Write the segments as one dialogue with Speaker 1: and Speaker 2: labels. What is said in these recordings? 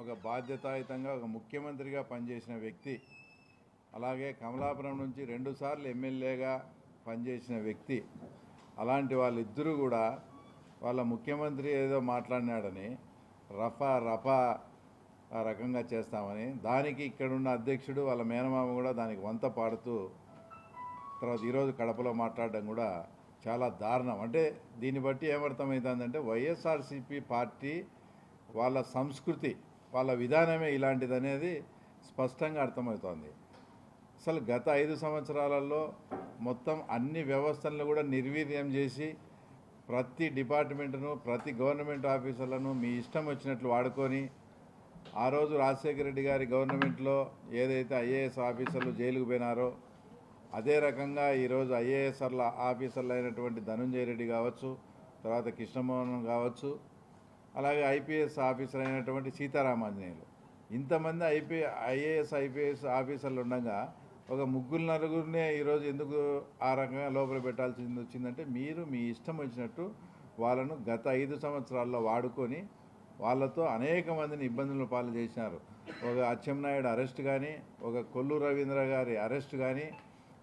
Speaker 1: ఒక బాధ్యతాయుతంగా ఒక ముఖ్యమంత్రిగా పనిచేసిన వ్యక్తి అలాగే కమలాపురం నుంచి రెండుసార్లు ఎమ్మెల్యేగా పనిచేసిన వ్యక్తి అలాంటి వాళ్ళిద్దరూ కూడా వాళ్ళ ముఖ్యమంత్రి ఏదో మాట్లాడినాడని రఫా రఫా రకంగా చేస్తామని దానికి ఇక్కడున్న అధ్యక్షుడు వాళ్ళ మేనమామ కూడా దానికి వంత పాడుతూ తర్వాత ఈరోజు కడపలో మాట్లాడడం కూడా చాలా దారుణం. అంటే దీన్ని బట్టి ఏమర్థమవుతుందంటే వైఎస్ఆర్సీపీ పార్టీ వాళ్ళ సంస్కృతి వాళ్ళ విధానమే ఇలాంటిది అనేది స్పష్టంగా అర్థమవుతోంది. అసలు గత ఐదు సంవత్సరాలలో మొత్తం అన్ని వ్యవస్థలను కూడా నిర్వీర్యం చేసి ప్రతి డిపార్ట్మెంట్ను ప్రతి గవర్నమెంట్ ఆఫీసర్లను మీ ఇష్టం వచ్చినట్లు వాడుకొని ఆ రోజు రాజశేఖర రెడ్డి గారి గవర్నమెంట్లో ఏదైతే ఐఏఎస్ ఆఫీసర్లు జైలుకు పోయినారో అదే రకంగా ఈరోజు ఐఏఎస్ఆర్ల ఆఫీసర్లు అయినటువంటి ధనుంజయ రెడ్డి కావచ్చు తర్వాత కృష్ణమోహన్ కావచ్చు అలాగే ఐపీఎస్ ఆఫీసర్ అయినటువంటి సీతారామాంజనేయులు ఇంతమంది ఐపీ ఐఏఎస్ ఐపీఎస్ ఆఫీసర్లు ఉండగా ఒక ముగ్గురు నలుగురినే ఈరోజు ఎందుకు ఆ రకంగా లోపల పెట్టాల్సింది వచ్చిందంటే మీరు మీ ఇష్టం వచ్చినట్టు వాళ్ళను గత ఐదు సంవత్సరాల్లో వాడుకొని వాళ్ళతో అనేక మందిని ఇబ్బందులు పాలు చేసినారు. ఒక అచ్చెన్నాయుడు అరెస్ట్ కానీ ఒక కొల్లు రవీంద్ర గారి అరెస్ట్ కానీ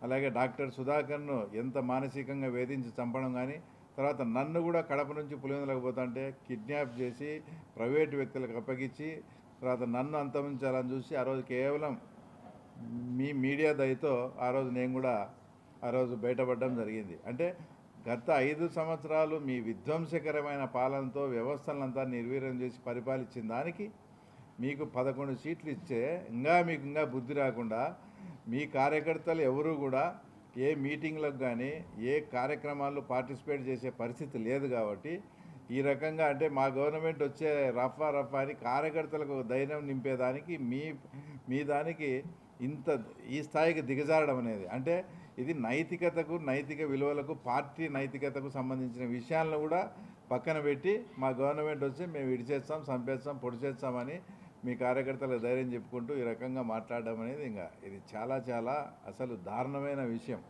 Speaker 1: అలాగే డాక్టర్ సుధాకర్ను ఎంత మానసికంగా వేధించి చంపడం కానీ తర్వాత నన్ను కూడా కడప నుంచి పులివెందులకు పోతుంటే కిడ్నాప్ చేసి ప్రైవేటు వ్యక్తులకు అప్పగించి తర్వాత నన్ను అంతమించాలని చూసి ఆ రోజు కేవలం మీ మీడియా దయతో ఆ రోజు నేను కూడా ఆ రోజు బయటపడడం జరిగింది. అంటే గత ఐదు సంవత్సరాలు మీ విధ్వంసకరమైన పాలనతో వ్యవస్థలంతా నిర్వీర్యం చేసి పరిపాలించిన దానికి మీకు పదకొండు సీట్లు ఇచ్చే ఇంకా మీకు ఇంకా బుద్ధి రాకుండా మీ కార్యకర్తలు ఎవరు కూడా ఏ మీటింగ్లకు కానీ ఏ కార్యక్రమాల్లో పార్టిసిపేట్ చేసే పరిస్థితి లేదు కాబట్టి ఈ రకంగా అంటే మా గవర్నమెంట్ వచ్చే రఫా రఫా అని కార్యకర్తలకు ధైర్యం నింపేదానికి మీ మీ దానికి ఇంత ఈ స్థాయికి దిగజారడం అనేది. అంటే ఇది నైతికతకు నైతిక విలువలకు పార్టీ నైతికతకు సంబంధించిన విషయాలను కూడా పక్కన పెట్టి మా గవర్నమెంట్ వచ్చి మేము విడిచేస్తాం చంపేస్తాం పొడి చేస్తామని మీ కార్యకర్తలకు ధైర్యం చెప్పుకుంటూ ఈ రకంగా మాట్లాడడం అనేది ఇంకా ఇది చాలా చాలా అసలు దారుణమైన విషయం.